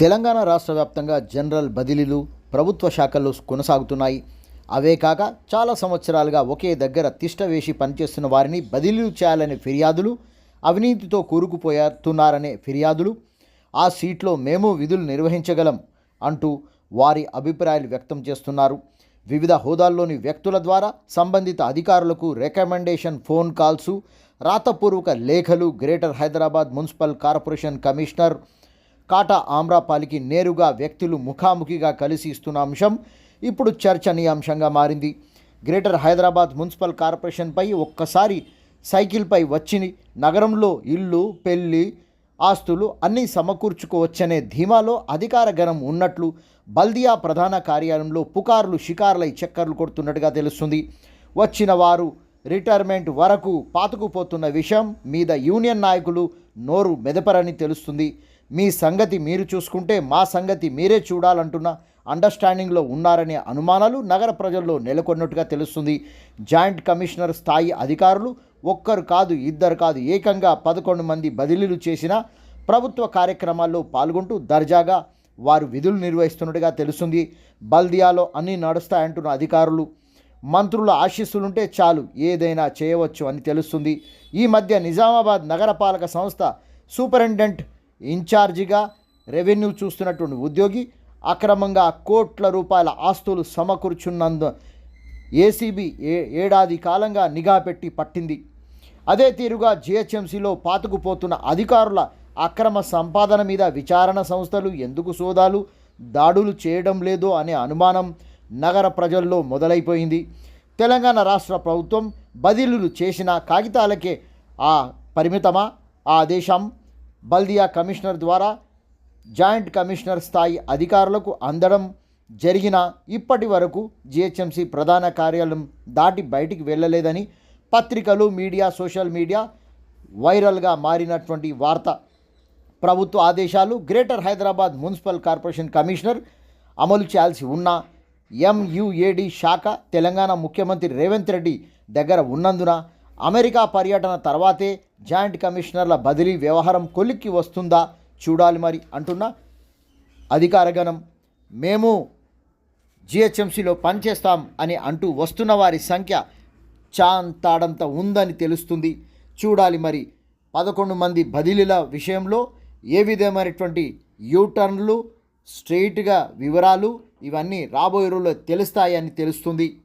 తెలంగాణ రాష్ట్ర వ్యాప్తంగా జనరల్ బదిలీలు ప్రభుత్వ శాఖల్లో కొనసాగుతున్నాయి. అవే కాక చాలా సంవత్సరాలుగా ఒకే దగ్గర తిష్ట వేసి పనిచేస్తున్న వారిని బదిలీలు చేయాలనే ఫిర్యాదులు అవినీతితో కూరుకుపోతున్నారనే ఫిర్యాదులు ఆ సీట్లో మేము విధులు నిర్వహించగలం అంటూ వారి అభిప్రాయాలు వ్యక్తం చేస్తున్నారు. వివిధ హోదాల్లోని వ్యక్తుల ద్వారా సంబంధిత అధికారులకు రికమెండేషన్ ఫోన్ కాల్సు రాతపూర్వక లేఖలు greater Hyderabad municipal corporation commissioner Kata ఆమ్రాపాలికి నేరుగా వ్యక్తులు ముఖాముఖిగా కలిసి ఇస్తున్న అంశం ఇప్పుడు చర్చనీయాంశంగా మారింది. గ్రేటర్ హైదరాబాద్ మున్సిపల్ కార్పొరేషన్పై ఒక్కసారి సైకిల్పై వచ్చి నగరంలో ఇల్లు పెళ్ళి ఆస్తులు అన్నీ సమకూర్చుకోవచ్చనే ధీమాలో అధికార గణం ఉన్నట్లు బల్దియా ప్రధాన కార్యాలయంలో పుకార్లు షికార్లై చక్కర్లు కొడుతున్నట్టుగా తెలుస్తుంది. వచ్చిన వారు రిటైర్మెంట్ వరకు పాతుకుపోతున్న విషయం మీద యూనియన్ నాయకులు నోరు మెదపరని తెలుస్తుంది. మీ సంగతి మీరు చూసుకుంటే మా సంగతి మీరే చూడాలంటున్న అండర్స్టాండింగ్లో ఉన్నారనే అనుమానాలు నగర ప్రజల్లో నెలకొన్నట్టుగా తెలుస్తుంది. జాయింట్ కమిషనర్ స్థాయి అధికారులు ఒక్కరు కాదు ఇద్దరు కాదు ఏకంగా పదకొండు మంది బదిలీలు చేసిన ప్రభుత్వ కార్యక్రమాల్లో పాల్గొంటూ దర్జాగా వారు విధులు నిర్వహిస్తున్నట్టుగా తెలుస్తుంది. బల్దియాలో అన్నీ నడుస్తాయంటున్న అధికారులు. మంత్రుల ఆశీస్సులుంటే చాలు ఏదైనా చేయవచ్చు అని తెలుస్తుంది. ఈ మధ్య నిజామాబాద్ నగరపాలక సంస్థ సూపరింటెండెంట్ ఇన్ఛార్జిగా రెవెన్యూ చూస్తున్నటువంటి ఉద్యోగి అక్రమంగా కోట్ల రూపాయల ఆస్తులు సమకూర్చున్నందు ఏసీబీ ఏ ఏడాది కాలంగా నిఘా పెట్టి పట్టింది. అదే తీరుగా జిహెచ్ఎంసీలో పాతుకుపోతున్న అధికారుల అక్రమ సంపాదన మీద విచారణ సంస్థలు ఎందుకు సోదాలు? దాడులు చేయడం లేదో అనే అనుమానం నగర ప్రజల్లో మొదలైపోయింది. తెలంగాణ రాష్ట్ర ప్రభుత్వం బదిలీలు చేసిన కాగితాలకే ఆ పరిమితమా? ఆ ఆదేశం బల్దియా కమిషనర్ ద్వారా జాయింట్ కమిషనర్ స్థాయి అధికారులకు అందడం జరిగిన ఇప్పటి వరకు జిహెచ్ఎంసీ ప్రధాన కార్యాలయం దాటి బయటికి వెళ్ళలేదని పత్రికలు మీడియా సోషల్ మీడియా వైరల్గా మారినటువంటి వార్త. ప్రభుత్వ ఆదేశాలు greater Hyderabad municipal corporation commissioner అమలు చేయాల్సి ఉన్న ఎంయుఏడి శాఖ తెలంగాణ ముఖ్యమంత్రి రేవంత్ రెడ్డి దగ్గర ఉన్నందున అమెరికా పర్యటన తర్వాతే జాయింట్ కమిషనర్ల బదిలీ వ్యవహారం కొలిక్కి వస్తుందా చూడాలి మరి అంటున్న అధికారగణం మేము జిహెచ్ఎంసీలో పనిచేస్తాం అని అంటూ వస్తున్న వారి సంఖ్య చాంతాడంత ఉందని తెలుస్తుంది. చూడాలి మరి పదకొండు మంది బదిలీల విషయంలో ఏ విధమైనటువంటి యూటర్న్లు స్ట్రెయిట్గా వివరాలు ఇవన్నీ రాబోయే రోజుల్లో తెలుస్తాయని తెలుస్తుంది.